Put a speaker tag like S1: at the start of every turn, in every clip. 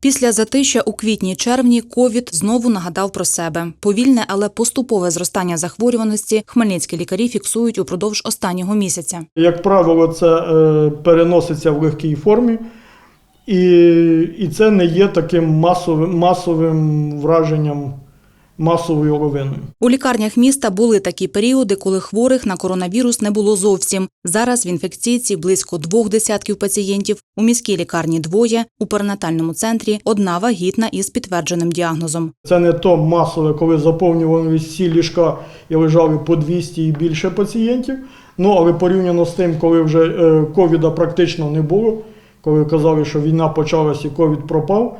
S1: Після затища у квітні-червні ковід знову нагадав про себе. Повільне, але поступове зростання захворюваності хмельницькі лікарі фіксують упродовж останнього місяця.
S2: Як правило, це е, переноситься в легкій формі, і, і це не є таким масовим, масовим враженням, масовою лавиною.
S1: У лікарнях міста були такі періоди, коли хворих на коронавірус не було зовсім. Зараз в інфекційці близько двох десятків пацієнтів, у міській лікарні двоє, у перинатальному центрі одна вагітна із підтвердженим діагнозом.
S2: Це не то масове, коли заповнювали всі ліжка і лежали по 200 і більше пацієнтів. Ну, але порівняно з тим, коли вже е, ковіда практично не було, коли казали, що війна почалась і ковід пропав.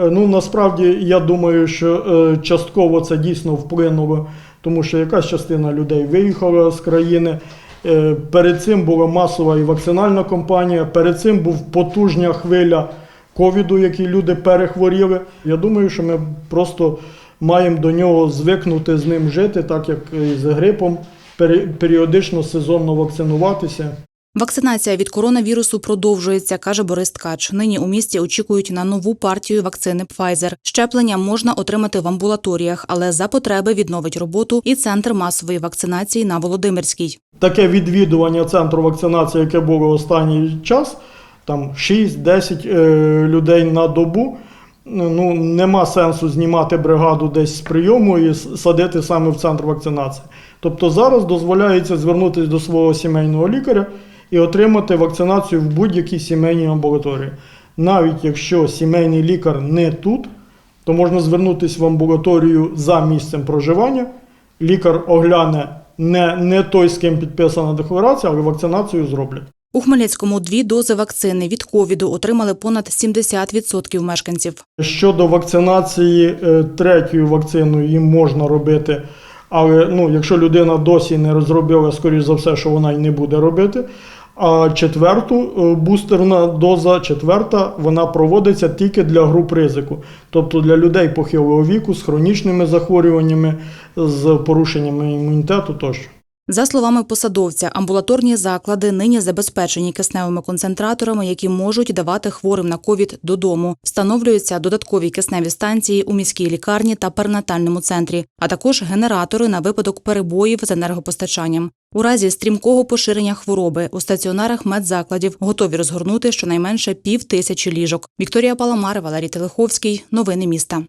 S2: Е, Ну, насправді, я думаю, що е, частково це дійсно вплинуло, тому що якась частина людей виїхала з країни. Е, Перед цим була масова і вакцинальна кампанія, перед цим був потужня хвиля ковіду, який люди перехворіли. Я думаю, що ми просто маємо до нього звикнути з ним жити, так як і з грипом, періодично сезонно вакцинуватися.
S1: Вакцинація від коронавірусу продовжується, каже Борис Ткач. Нині у місті очікують на нову партію вакцини Pfizer. Щеплення можна отримати в амбулаторіях, але за потреби відновить роботу і центр масової вакцинації на Володимирській.
S2: Таке відвідування центру вакцинації, яке було останній час, там 6-10 е, людей на добу. Ну, нема сенсу знімати бригаду десь з прийому і садити саме в центр вакцинації. Тобто зараз дозволяється звернутися до свого сімейного лікаря і отримати вакцинацію в будь-якій сімейній амбулаторії. Навіть якщо сімейний лікар не тут, то можна звернутися в амбулаторію за місцем проживання. Лікар огляне не, не той, з ким підписана декларація, але вакцинацію зроблять.
S1: У Хмельницькому дві дози вакцини від ковіду отримали понад 70% мешканців.
S2: Щодо вакцинації е, третьою вакциною їм можна робити, але ну, якщо людина досі не розробила, скоріш за все, що вона й не буде робити. А четверту е, бустерна доза, четверта, вона проводиться тільки для груп ризику, тобто для людей похилого віку з хронічними захворюваннями, з порушеннями імунітету тощо.
S1: За словами посадовця, амбулаторні заклади нині забезпечені кисневими концентраторами, які можуть давати хворим на ковід додому. Встановлюються додаткові кисневі станції у міській лікарні та перинатальному центрі, а також генератори на випадок перебоїв з енергопостачанням. У разі стрімкого поширення хвороби у стаціонарах медзакладів готові розгорнути щонайменше пів тисячі ліжок. Вікторія Паламар, Валерій Телеховський. Новини міста.